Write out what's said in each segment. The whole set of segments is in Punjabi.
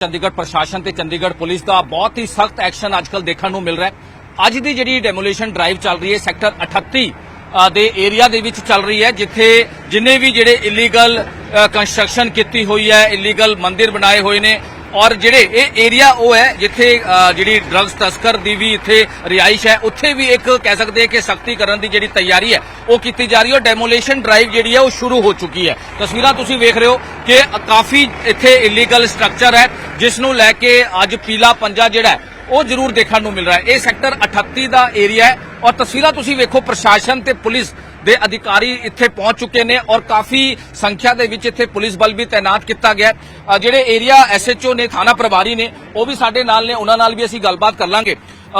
ਚੰਡੀਗੜ੍ਹ ਪ੍ਰਸ਼ਾਸਨ ਤੇ ਚੰਡੀਗੜ੍ਹ ਪੁਲਿਸ ਦਾ ਬਹੁਤ ਹੀ ਸਖਤ ਐਕਸ਼ਨ ਅੱਜਕੱਲ ਦੇਖਣ ਨੂੰ ਮਿਲ ਰਿਹਾ ਹੈ। ਅੱਜ ਦੀ ਜਿਹੜੀ ਡੈਮੋਲੀਸ਼ਨ ਡਰਾਈਵ ਚੱਲ ਰਹੀ ਹੈ, ਸੈਕਟਰ 38 ਦੇ ਏਰੀਆ ਦੇ ਵਿੱਚ ਚੱਲ ਰਹੀ ਹੈ, ਜਿੱਥੇ ਜਿੰਨੇ ਵੀ ਜਿਹੜੇ ਇਲੀਗਲ ਕੰਸਟਰਕਸ਼ਨ ਕੀਤੀ ਹੋਈ ਹੈ ਇਲੀਗਲ ਮੰਦਿਰ ਬਣਾਏ ਹੋਏ ਨੇ ਔਰ ਜਿਹੜੇ ਇਹ ਏਰੀਆ ਉਹ ਹੈ, ਜਿੱਥੇ ਜਿਹੜੀ ਡਰੱਗਸ ਤਸਕਰ ਦੀ ਵੀ ਇੱਥੇ ਰਿਹਾਇਸ਼ ਹੈ, ਉੱਥੇ ਵੀ ਇੱਕ ਕਹਿ ਸਕਦੇ ਹਾਂ ਕਿ ਸਖਤੀ ਕਰਨ ਦੀ ਜਿਹੜੀ ਤਿਆਰੀ ਹੈ, ਉਹ ਕੀਤੀ ਜਾ ਰਹੀ ਹੈ ਡੈਮੋਲੇਸ਼ਨ ਡਰਾਈਵ ਜਿਹੜੀ ਹੈ, ਉਹ ਸ਼ੁਰੂ ਹੋ ਚੁੱਕੀ ਹੈ। ਤਸਵੀਰਾਂ ਤੁਸੀਂ ਵੇਖ ਰਹੇ ਹੋ ਕਿ ਕਾਫੀ ਇੱਥੇ ਇਲੀਗਲ ਸਟਰਕਚਰ ਹੈ, ਜਿਸ ਨੂੰ ਲੈ ਕੇ ਅੱਜ ਪੀਲਾ ਪੰਜਾ ਜਿਹੜਾ ਉਹ ਜ਼ਰੂਰ ਦੇਖਣ ਨੂੰ ਮਿਲ ਰਿਹਾ ਹੈ। ਇਹ ਸੈਕਟਰ 38 ਦਾ ਏਰੀਆ ਹੈ ਔਰ ਤਸਵੀਰਾਂ ਤੁਸੀਂ ਵੇਖੋ ਪ੍ਰਸ਼ਾਸਨ ਤੇ ਪੁਲਿਸ ਦੇ ਅਧਿਕਾਰੀ ਇੱਥੇ ਪਹੁੰਚ ਚੁੱਕੇ ਨੇ ਔਰ ਕਾਫੀ ਸੰਖਿਆ ਦੇ ਵਿੱਚ ਇੱਥੇ ਪੁਲਿਸ ਬਲ ਵੀ ਤਾਇਨਾਤ ਕੀਤਾ ਗਿਆ ਹੈ। ਅ, ਜਿਹੜੇ ਏਰੀਆ ਐਸਐਚਓ ਨੇ ਥਾਣਾ ਪ੍ਰਭਾਰੀ ਨੇ ਉਹ ਵੀ ਸਾਡੇ ਨਾਲ ਨੇ ਉਹਨਾਂ ਨਾਲ ਵੀ ਅਸੀਂ ਗੱਲਬਾਤ ਕਰ ਲਾਂਗੇ।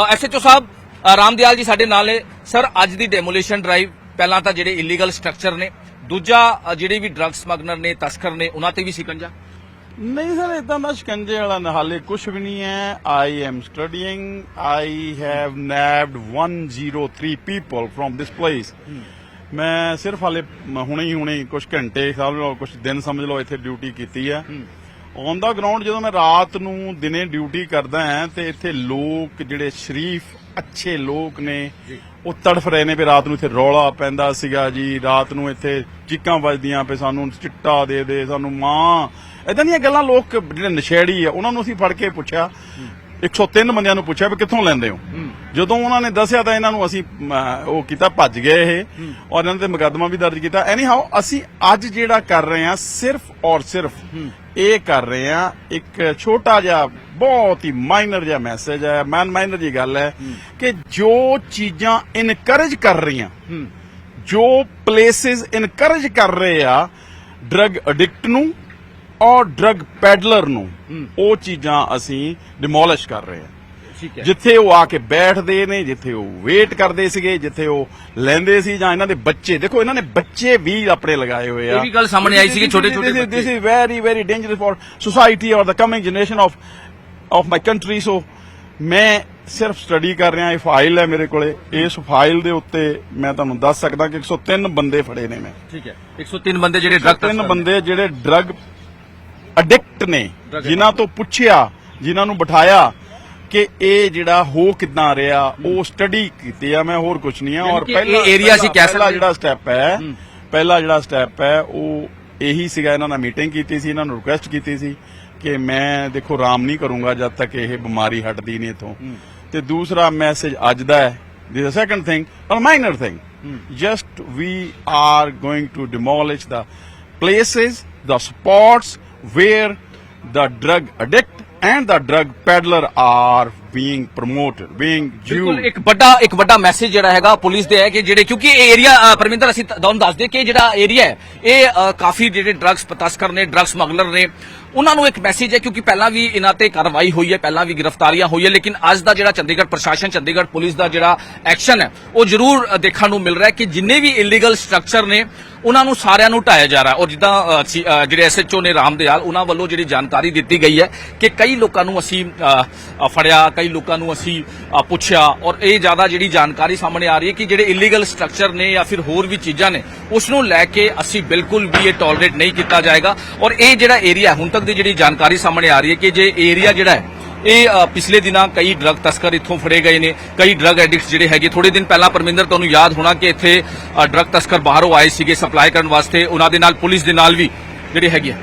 ਐਸਐਚਓ ਸਾਹਿਬ ਅ, ਰਾਮਦਿਆਲ ਜੀ ਸਾਡੇ ਨਾਲ ਨੇ। ਸਰ ਅੱਜ ਦੀ ਡੈਮੋਲੀਸ਼ਨ ਡਰਾਈਵ ਪਹਿਲਾਂ ਤਾਂ ਜਿਹੜੇ ਇਲੀਗਲ ਸਟਰਕਚਰ ਨੇ ਦੂਜਾ ਜਿਹੜੇ ਵੀ ਡਰੱਗ ਸਮਗਲਰ ਨੇ ਤਸਕਰ ਨੇ ਉਹਨਾਂ ਤੇ ਵੀ ਸਿਕੰਜਾ ਨਹੀਂ ਸਰ ਇਦਾਂ ਦਾ ਸ਼ਿਕੰਜੇ ਵਾਲਾ ਹਾਲੇ ਕੁਝ ਵੀ ਨਹੀਂ ਹੈ। I am studying I have nabbed 103 people from this place ਮੈਂ ਸਿਰਫ ਹਾਲੇ ਹੁਣੇ ਹੀ ਹੁਣੇ ਕੁਝ ਘੰਟੇ ਸਮਝ ਲਓ ਕੁਝ ਦਿਨ ਸਮਝ ਲਓ ਇੱਥੇ ਡਿਊਟੀ ਕੀਤੀ ਹੈ। ਔਨ ਦਾ ਗਰਾਊਂਡ ਜਦੋਂ ਮੈਂ ਰਾਤ ਨੂੰ ਦਿਨੇ ਡਿਊਟੀ ਕਰਦਾ ਹਾਂ ਤੇ ਇੱਥੇ ਲੋਕ ਜਿਹੜੇ ਸ਼ਰੀਫ ਅੱਛੇ ਲੋਕ ਨੇ ਉਹ ਤੜਫ ਰਹੇ ਨੇ ਵੀ ਰਾਤ ਨੂੰ ਇੱਥੇ ਰੌਲਾ ਪੈਂਦਾ ਸੀਗਾ ਜੀ। ਰਾਤ ਨੂੰ ਇੱਥੇ ਚੀਕਾਂ ਵੱਜਦੀਆਂ ਪਏ ਸਾਨੂੰ ਚਿੱਟਾ ਦੇ ਦੇ ਸਾਨੂੰ ਮਾਂ ਇਦਾਂ ਦੀਆਂ ਗੱਲਾਂ ਲੋਕ ਜਿਹੜੇ ਨਸ਼ੇੜੀ ਆ ਉਹਨਾਂ ਨੂੰ ਅਸੀਂ ਫੜ ਕੇ ਪੁੱਛਿਆ। 103 ਬੰਦਿਆਂ ਨੂੰ ਪੁੱਛਿਆ ਵੀ ਕਿੱਥੋਂ ਲੈਂਦੇ ਹੋ? ਜਦੋਂ ਉਹਨਾਂ ਨੇ ਦੱਸਿਆ ਤਾਂ ਇਹਨਾਂ ਨੂੰ ਅਸੀਂ ਉਹ ਕੀਤਾ ਭੱਜ ਗਏ ਇਹ। ਔਰ ਇਹਨਾਂ ਤੇ ਮੁਕੱਦਮਾ ਵੀ ਦਰਜ ਕੀਤਾ। ਐਨੀ ਹਾਓ ਅਸੀਂ ਅੱਜ ਜਿਹੜਾ ਕਰ ਰਹੇ ਹਾਂ ਸਿਰਫ ਔਰ ਸਿਰਫ ਇਹ ਕਰ ਰਹੇ ਹਾਂ ਇੱਕ ਛੋਟਾ ਜਿਹਾ ਬਹੁਤ ਹੀ ਮਾਈਨਰ ਜਿਹਾ ਮੈਸੇਜ ਹੈ। ਮੈਨ ਮਾਈਨਰ ਜੀ ਗੱਲ ਹੈ ਕਿ ਜੋ ਚੀਜ਼ਾਂ ਇਨਕਰੇਜ ਕਰ ਰਹੀਆਂ ਜੋ ਪਲੇਸਿਸ ਇਨਕਰੇਜ ਕਰ ਰਹੇ ਆ ਡਰਗ ਐਡਿਕਟ ਨੂੰ ਔਰ ਡਰਗ ਪੈਡਲਰ ਨੂੰ ਉਹ ਚੀਜ਼ਾਂ ਅਸੀਂ ਡਿਮੋਲਿਸ਼ ਕਰ ਰਹੇ ਹਾਂ। ਠੀਕ ਜਿੱਥੇ ਉਹ ਆ ਕੇ ਬੈਠਦੇ ਨੇ ਜਿੱਥੇ ਉਹ ਵੇਟ ਕਰਦੇ ਸੀਗੇ ਜਿੱਥੇ ਉਹ ਲੈਂਦੇ ਸੀ ਜਾਂ ਇਹਨਾਂ ਦੇ ਬੱਚੇ। ਦੇਖੋ ਇਹਨਾਂ ਨੇ ਬੱਚੇ ਵੀ ਆਪਣੇ ਲਗਾਏ ਹੋਏ ਆ। ਇਹ ਵੀ ਗੱਲ ਸਾਹਮਣੇ ਆਈ ਸੀ ਕਿ ਛੋਟੇ-ਛੋਟੇ ਦਿਸ ਬੱਚੇ। Is very very dangerous for society ਔਰ the coming generation of of my country so ਮੈਂ ਸਿਰਫ ਸਟੱਡੀ ਕਰ ਰਿਹਾ ਇਹ ਫਾਈਲ ਹੈ ਮੇਰੇ ਕੋਲੇ। ਇਸ ਫਾਈਲ ਦੇ ਉੱਤੇ ਮੈਂ ਤੁਹਾਨੂੰ ਦੱਸ ਸਕਦਾ ਕਿ 103 ਬੰਦੇ ਫੜੇ ਨੇ ਮੈਂ। ਠੀਕ ਹੈ। 103 ਬੰਦੇ ਜਿਹੜੇ ਡਰੱਗ ਤਿੰਨ ਬੰਦੇ ਜਿਹੜੇ ਡਰਗ ਐਡਿਕਟ ਨੇ ਜਿਨ੍ਹਾਂ ਤੋਂ ਪੁੱਛਿਆ ਜਿਨ੍ਹਾਂ ਨੂੰ ਬਿਠਾਇਆ ਕਿ ਇਹ ਜਿਹੜਾ ਹੋ ਕਿਦਾਂ ਰਿਹਾ ਉਹ ਸਟੱਡੀ ਕੀਤੀ ਆ ਮੈਂ ਹੋਰ ਕੁਝ ਨਹੀਂ ਆ। ਔਰ ਪਹਿਲਾ ਕਹਿ ਪਹਿਲਾ ਸਕਦੇ ਜਿਹੜਾ ਸਟੈਪ ਹੈ ਪਹਿਲਾ ਜਿਹੜਾ ਸਟੈਪ ਹੈ ਉਹ ਇਹੀ ਸੀਗਾ ਇਹਨਾਂ ਨਾਲ ਮੀਟਿੰਗ ਕੀਤੀ ਸੀ ਇਹਨਾਂ ਨੂੰ ਰਿਕੁਐਸਟ ਕੀਤੀ ਸੀ ਕਿ ਮੈਂ ਦੇਖੋ ਆਰਾਮ ਨਹੀਂ ਕਰੂੰਗਾ ਜਦ ਤੱਕ ਇਹ ਬਿਮਾਰੀ ਹਟਦੀ ਨਹੀਂ ਇਥੋਂ। ਤੇ ਦੂਸਰਾ ਮੈਸੇਜ ਅੱਜ ਦਾ ਹੈ ਦਿਸ ਅ ਸੈਕੰਡ ਥਿੰਗ ਔਰ minor thing just we are going to demolish the places, the spots where the drug addict and the drug peddler are being promoted, being ਬਿਲਕੁਲ due. ਇੱਕ ਵੱਡਾ ਇੱਕ ਵੱਡਾ ਮੈਸੇਜ ਜਿਹੜਾ ਹੈਗਾ ਪੁਲਿਸ ਦੇ ਹੈ ਕਿ ਜਿਹੜੇ ਕਿਉਂਕਿ ਇਹ ਏਰੀਆ ਪਰਮਿੰਦਰ ਅਸੀਂ ਤੁਹਾਨੂੰ ਦੱਸ ਦੇ ਕਿ ਜਿਹੜਾ ਏਰੀਆ ਹੈ ਇਹ ਅ, ਕਾਫੀ ਜਿਹੜੇ ਡਰੱਗਸ ਤਸਕਰ ਨੇ ਡਰੱਗ ਸਮਗਲਰ ਨੇ ਉਹਨਾਂ ਨੂੰ ਇੱਕ ਮੈਸੇਜ ਹੈ ਕਿਉਂਕਿ ਪਹਿਲਾਂ ਵੀ ਇਹਨਾਂ ਤੇ ਕਾਰਵਾਈ ਹੋਈ ਹੈ ਪਹਿਲਾਂ ਵੀ ਗ੍ਰਿਫਤਾਰੀਆਂ ਹੋਈਆਂ ਲੇਕਿਨ ਅੱਜ ਦਾ ਜਿਹੜਾ ਚੰਡੀਗੜ੍ਹ ਪ੍ਰਸ਼ਾਸਨ ਚੰਡੀਗੜ੍ਹ ਪੁਲਿਸ ਦਾ ਜਿਹੜਾ ਐਕਸ਼ਨ ਹੈ ਉਹ ਜ਼ਰੂਰ ਅ, ਦੇਖਣ ਨੂੰ ਮਿਲ ਰਿਹਾ ਹੈ ਕਿ ਜਿੰਨੇ ਵੀ ਇਲੀਗਲ ਸਟਰਕਚਰ ਨੇ ਉਹਨਾਂ ਨੂੰ ਸਾਰਿਆਂ ਨੂੰ ਢਾਇਆ ਜਾ ਰਿਹਾ। ਔਰ ਜਿੱਦਾਂ ਅ, ਸੀ- ਅ, ਜਿਹੜੇ ਐਸਐਚਓ ਨੇ ਰਾਮਦਿਆਲ ਉਹਨਾਂ ਵੱਲੋਂ ਜਿਹੜੀ ਜਾਣਕਾਰੀ ਦਿੱਤੀ ਗਈ ਹੈ ਕਿ ਕਈ ਲੋਕਾਂ ਨੂੰ ਅਸੀਂ ਫੜਿਆ ਕਈ ਲੋਕਾਂ ਨੂੰ ਅਸੀਂ ਪੁੱਛਿਆ। ਔਰ ਇਹ ਜ਼ਿਆਦਾ ਜਿਹੜੀ ਜਾਣਕਾਰੀ ਸਾਹਮਣੇ ਆ ਰਹੀ ਹੈ ਕਿ ਜਿਹੜੇ ਇਲੀਗਲ ਸਟਰਕਚਰ ਨੇ ਜਾਂ ਫਿਰ ਹੋਰ ਵੀ ਚੀਜ਼ਾਂ ਨੇ ਉਸ ਨੂੰ ਲੈ ਕੇ ਅਸੀਂ ਬਿਲਕੁਲ ਵੀ ਇਹ ਟੋਲਰੇਟ ਨਹੀਂ ਕੀਤਾ ਜਾਏਗਾ। ਔਰ ਇਹ ਜਿਹੜਾ ਏਰੀਆ ਹੁਣ ਤੱਕ ਦੀ ਜਿਹੜੀ ਜਾਣਕਾਰੀ ਸਾਹਮਣੇ ਆ ਰਹੀ ਹੈ ਕਿ ਜੇ ਏਰੀਆ ਜਿਹੜਾ ਹੈ ਇਹ ਪਿਛਲੇ ਦਿਨਾਂ ਕਈ ਡਰੱਗ ਤਸਕਰ ਇੱਥੋਂ ਫੜੇ ਗਏ ਨੇ ਕਈ ਡਰੱਗ ਐਡਿਕਟਸ ਜਿਹੜੇ ਹੈਗੇ ਥੋੜੇ ਦਿਨ ਪਹਿਲਾਂ ਪਰਮਿੰਦਰ ਤੁਹਾਨੂੰ ਯਾਦ ਹੋਣਾ ਕਿ ਇੱਥੇ ਅ, ਡਰੱਗ ਤਸਕਰ ਬਾਹਰੋਂ ਆਏ ਸੀਗੇ ਸਪਲਾਈ ਕਰਨ ਵਾਸਤੇ ਉਹਨਾਂ ਦੇ ਨਾਲ ਪੁਲਿਸ ਦੇ ਨਾਲ ਵੀ ਜਿਹੜੇ ਹੈਗੇ ਆ।